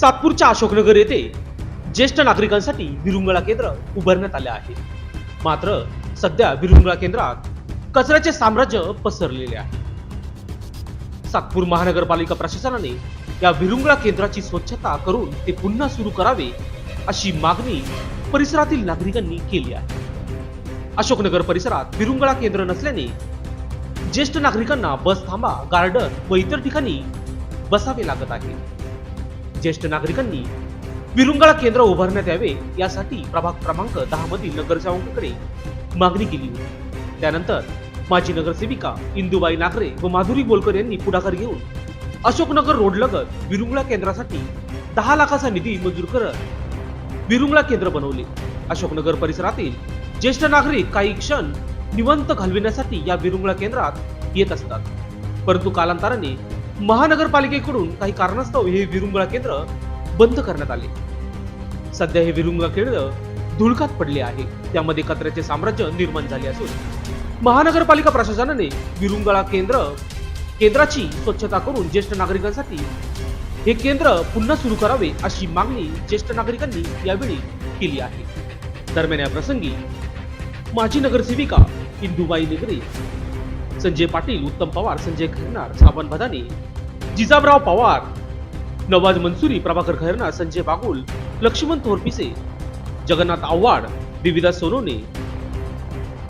सातपूरच्या अशोकनगर येथे ज्येष्ठ नागरिकांसाठी विरुंगळा केंद्र उभारण्यात आले आहे. मात्र सध्या विरुंगळा केंद्रात कचऱ्याचे साम्राज्य पसरलेले आहे. सातपूर महानगरपालिका प्रशासनाने या विरुंगळा केंद्राची स्वच्छता करून ते पुन्हा सुरू करावे अशी मागणी परिसरातील नागरिकांनी केली आहे. अशोकनगर परिसरात विरुंगळा केंद्र नसल्याने ज्येष्ठ नागरिकांना बस थांबा गार्डन व इतर ठिकाणी बसावे लागत आहे. ज्येष्ठ नागरिकांनी विरुंगळा केंद्र उभारण्यात यावे यासाठी प्रभाग क्रमांक दहा मधील नगरसेवकांकडे मागणी केली होती. त्यानंतर माजी नगरसेविका इंदुबाई नागरे व माधुरी बोलकर यांनी पुढाकार घेऊन अशोकनगर रोड लगत विरुंगळा केंद्रासाठी दहा लाखाचा निधी मंजूर करत विरुंगळा केंद्र बनवले. अशोकनगर परिसरातील ज्येष्ठ नागरिक काही क्षण निवंत घालविण्यासाठी या विरुंगळा केंद्रात येत असतात. परंतु कालांतराने महानगरपालिकेकडून काही कारणास्तव हे विरुंगळा केंद्र बंद करण्यात आले. सध्या हे विरुंगळा केंद्र धुळकात पडले आहे. त्यामध्ये कचऱ्याचे साम्राज्य निर्माण झाले असून महानगरपालिका प्रशासनाने विरुंगळा केंद्र केंद्राची स्वच्छता करून ज्येष्ठ नागरिकांसाठी हे केंद्र पुन्हा सुरू करावे अशी मागणी ज्येष्ठ नागरिकांनी यावेळी केली आहे. दरम्यान या प्रसंगी माजी नगरसेविका इंदुबाई निगरे संजय पाटील उत्तम पवार संजय खैरनार साबण भदाने जिजाबराव पवार नवाज मंसुरी प्रभाकर खैरनार संजय बागुल लक्ष्मण थोरपिसे जगन्नाथ आव्हाड विविधा सोनोने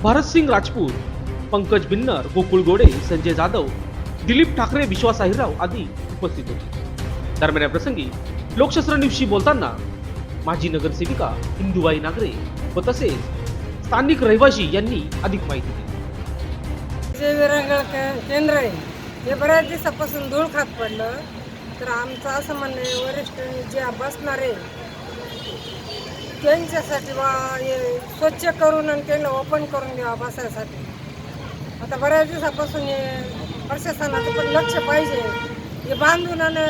भारतसिंग राजपूत पंकज बिन्नर गोकुळ गोडे संजय जाधव दिलीप ठाकरे विश्वास अहिरराव आदी उपस्थित होते. दरम्यान या प्रसंगी लोकशास्त्र न्यूजशी बोलताना माजी नगरसेविका इंदुबाई नागरे व तसेच स्थानिक रहिवासी यांनी अधिक माहिती दिली. जे विरंगळ केंद्र आहे हे बऱ्याच दिवसापासून धूळ खात पडलं. तर आमचं असं म्हणणं आहे वरिष्ठ जे बसणार आहे त्यांच्यासाठी बा हे स्वच्छ करून आणि त्यांना ओपन करून द्यावा बसायसाठी. आता बऱ्याच दिवसापासून हे प्रशासनाचं पण लक्ष पाहिजे. हे बांधून आणि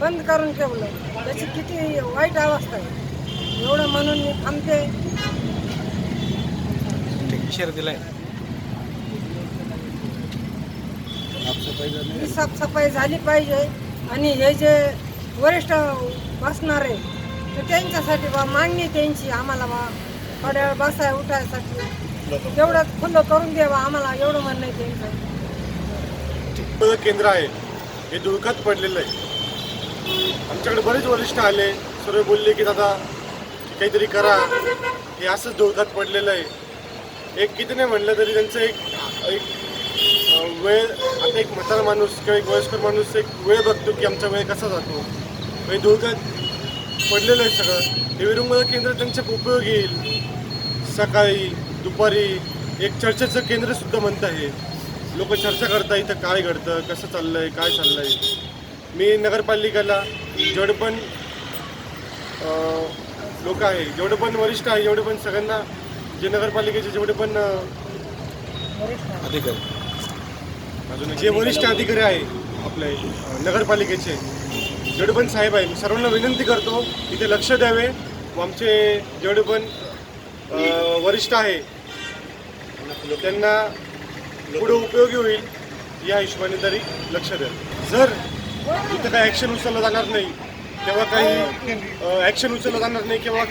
बंद करून ठेवलं. त्याची किती वाईट अवस्था आहे. एवढं म्हणून मी थांबते. इशारा दिलाय. ही साफसफाई झाली पाहिजे. आणि हे जे वरिष्ठ बसणार आहे तर त्यांच्यासाठी बा मागणी त्यांची आम्हाला बा थोड्या वेळ बसाय उठायसाठी. तेवढं खुलं करून द्यावा आम्हाला एवढं म्हणणं आहे त्यांचं. केंद्र आहे हे दुःखात पडलेलं आहे. आमच्याकडे बरेच वरिष्ठ आले सर्व बोलले की दादा काहीतरी करा. हे असंच धुळकात पडलेलं आहे. एक किती नाही म्हणलं तरी त्यांचं एक एक वेळ आता एक म्हातारा माणूस किंवा एक वयस्कर माणूस एक वेळ बघतो की आमचा वेळ कसा जातो. हे धुळकात पडलेलं आहे सगळं. हे विरुंगळ केंद्र त्यांच्या उपयोग येईल. सकाळी दुपारी एक चर्चेचं केंद्रसुद्धा म्हणत आहे. लोक चर्चा करता इथं काय घडतं कसं चाललं आहे काय चाललं आहे मी नगरपालिकेला जेवढे पण लोक आहे जेवढे पण वरिष्ठ आहे जेवढे पण सगळ्यांना जे नगरपालिकेचे जेवढे पण अधिकारी. जे वरिष्ठ अधिकारी आहे आपले नगरपालिकेचे जडबन साहेब आहे मी सर्वांना विनंती करतो इथे लक्ष द्यावे. व आमचे जडबन पण वरिष्ठ आहे त्यांना पुढे उपयोगी होईल या हिशोबाने तरी लक्ष द्या जर इथं काही ॲक्शन उचललं जाणार नाही तेव्हा काही ॲक्शन उचललं जाणार नाही किंवा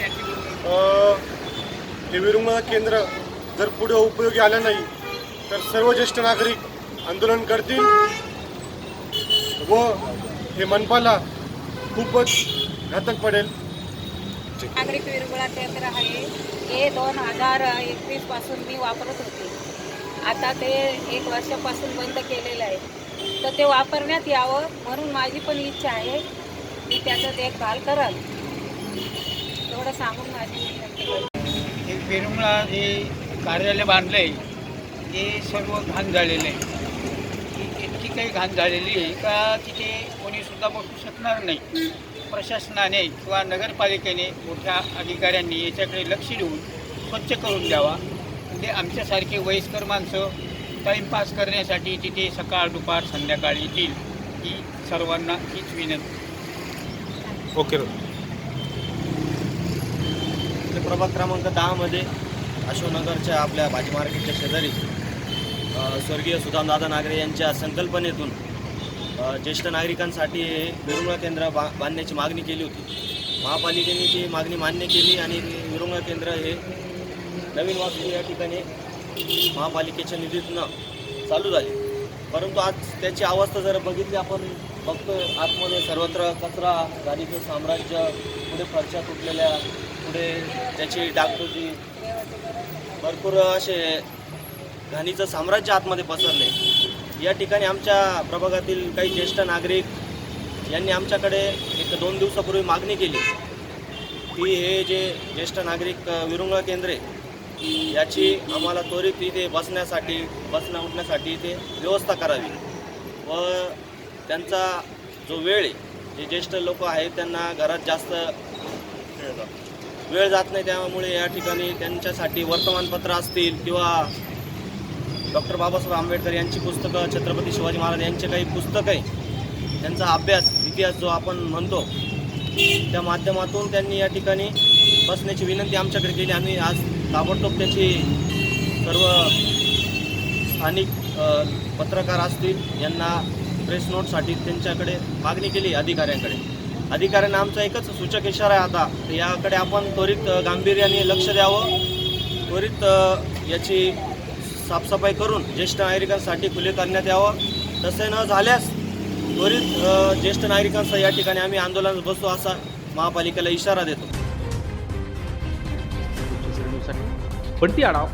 हे विरुंग केंद्र जर पुढे उपयोगी आलं नाही तर सर्व ज्येष्ठ नागरिक आंदोलन करतील. व हे मनपाला खूपच घातक पडेल. नागरिक विरंगुळा केंद्र आहे. हे दोन हजार एकवीसपासून मी वापरत होते. आता ते एक वर्षापासून बंद केलेलं आहे. तर ते वापरण्यात यावं म्हणून माझी पण इच्छा आहे. मी त्याचं देखभाल करल. एवढं सांगून माझी विनंती हे पेरुमळा जे कार्यालय बांधलं आहे ते सर्व घाण झालेलं आहे. इतकी काही घाण झालेली आहे का तिथे कोणीसुद्धा बसू शकणार नाही. प्रशासनाने किंवा नगरपालिकेने मोठ्या अधिकाऱ्यांनी याच्याकडे लक्ष देऊन स्वच्छ करून द्यावा. म्हणजे आमच्यासारखे वयस्कर माणसं टाईमपास करण्यासाठी तिथे सकाळ दुपार संध्याकाळी येतील ही सर्वांना हीच विनंती. ओके प्रभाग क्रमांक दहामध्ये अशोकनगरच्या आपल्या भाजी मार्केटच्या शेजारी स्वर्गीय सुदामदादा नागरे यांच्या संकल्पनेतून ज्येष्ठ नागरिकांसाठी हे विरुंगळ केंद्र बा बांधण्याची मागणी केली होती. महापालिकेने ती मागणी मान्य केली आणि ते केंद्र हे नवीन वास्तू या ठिकाणी महापालिकेच्या निधीतनं चालू झाले. परंतु आज त्याची अवस्था जर बघितली आपण बघतो आतमध्ये सर्वत्र कचरा गाडीचं साम्राज्य पुढे फरशा तुटलेल्या पुढे त्याची डागडुजी भरपूर असे घाणीचं साम्राज्य आतमध्ये पसरले या ठिकाणी आमच्या प्रभागातील काही ज्येष्ठ नागरिक यांनी आमच्याकडे एक दोन दिवसापूर्वी मागणी केली. की हे जे ज्येष्ठ नागरिक विरुंगळ केंद्रे याची आम्हाला त्वरित इथे बसण्यासाठी बसण्या उठण्यासाठी इथे व्यवस्था करावी. व त्यांचा जो वेळ आहे जे ज्येष्ठ लोक आहेत त्यांना घरात जास्त वेळ जात नाही. त्यामुळे या ठिकाणी त्यांच्यासाठी वर्तमानपत्र असतील किंवा डॉक्टर बाबासाहेब आंबेडकर यांची पुस्तकं छत्रपती शिवाजी महाराज यांचे काही पुस्तकं आहे त्यांचा अभ्यास इतिहास जो आपण म्हणतो त्या माध्यमातून त्यांनी या ठिकाणी बसण्याची विनंती आमच्याकडे केली. आम्ही आज ताबडतोब त्याची सर्व स्थानिक पत्रकार असतील यांना प्रेस नोटसाठी त्यांच्याकडे मागणी केली अधिकाऱ्यांकडे. अधिकाऱ्यांना आमचा एकच सूचक इशारा आहे आता तर याकडे आपण त्वरित गांभीर्याने लक्ष द्यावं. त्वरित याची साफसफाई करून ज्येष्ठ नागरिकांसाठी खुले करण्यात यावं. तसे न झाल्यास त्वरित ज्येष्ठ नागरिकांसह या ठिकाणी आम्ही आंदोलन बसू असा महापालिकेला इशारा देतो. पण ती आढाव